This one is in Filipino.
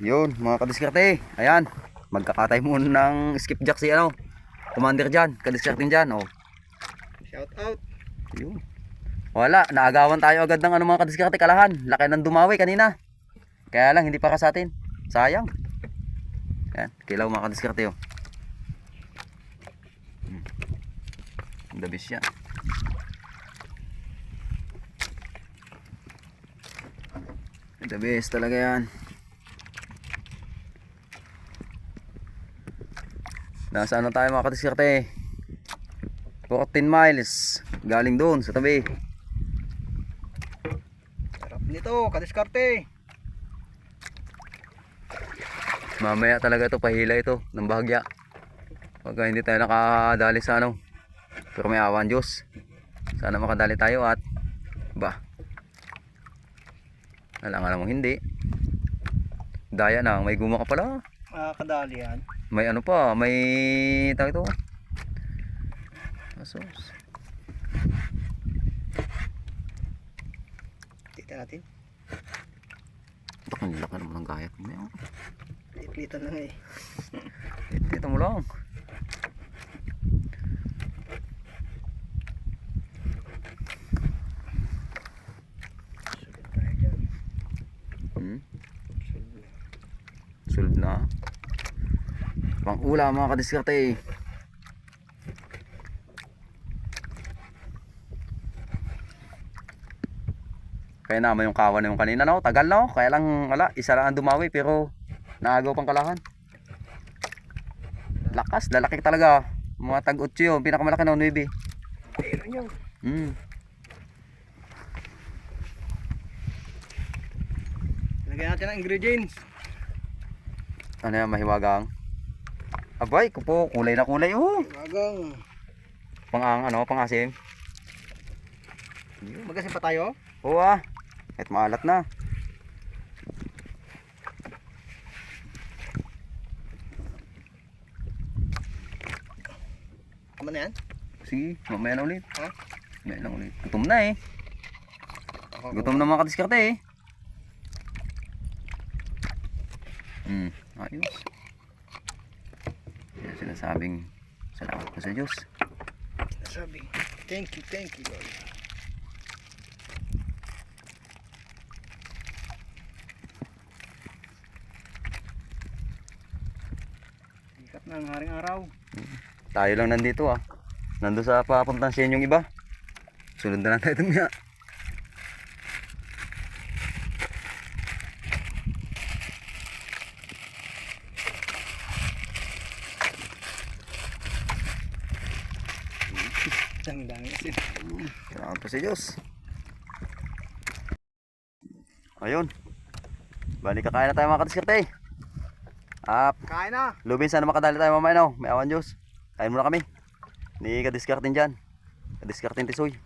Yun, mga kadiskarte. Ayan. Magkakatay muna ng skipjack si ano. Commander dyan. Kadiskarte dyan. Oh. Shout out. Yun. Wala. Naagawan tayo agad ng ano mga kadiskarte kalahan. Laki ng dumawi kanina. Kaya lang hindi para sa atin. Sayang. Ayan. Kilaw mga kadiskarte oh. Hmm. The best yan. The best talaga yan. Nasa ano tayo mga kadiskarte? 14 miles. Galing doon sa tabi. Sarap nito, kadiskarte. Mamaya talaga ito, pahila ito ng bahagya. Pagka hindi tayo nakadali sa ano. Pero may awan Diyos. Sana makadali tayo at ba. Alam nga namang hindi. Daya na, may guma ka pala. Makakadali yan. May ano pa, may tawag ito. Asos. Tita natin. Ang laki naman ng gayat mo. yan. Iklitan lang eh. Ito mo lang. Sulit tayo dyan. Hmm? Sulit. Sulb na. Pang ula mga kadiskarte. Kaya naman yung kawan na yung kanina no, tagal no. Kaya lang wala, isa lang ang dumawi pero naagaw pang kalahan. Lakas, lalaki talaga. Mga tag 8 yun, pinakamalaki na 9. Pero nyo. Hmm. Lagyan natin ang ingredients. Ano yan, mahiwagang. Abay, kupo, kulay na kulay. Oh. Wagang. Pang ang ano, pang asim. Magasin pa tayo. Oo ah. Kahit maalat na. Tama na yan. Sige, mamaya na ulit. Ha? Mamaya na ulit. Gutom na eh. Gutom na mga kadiskarte eh. Hmm, ayos. Yan sinasabing salamat po sa Diyos. Sabi. Thank you, thank you Lord. Sikat na ang haring araw. Tayo lang nandito ah. Nando sa papuntang sa inyong iba. Sunod na lang tayo tumya. Ang dami asin. Salamat po sa Diyos. Ayun. Balik kakain na tayo mga kadiskarte. Up. Kain na! Lubin sana makadali tayo mamaya no. May awan Diyos. Kain muna kami. Ni kadiskartin dyan. Kadiskartin tisoy.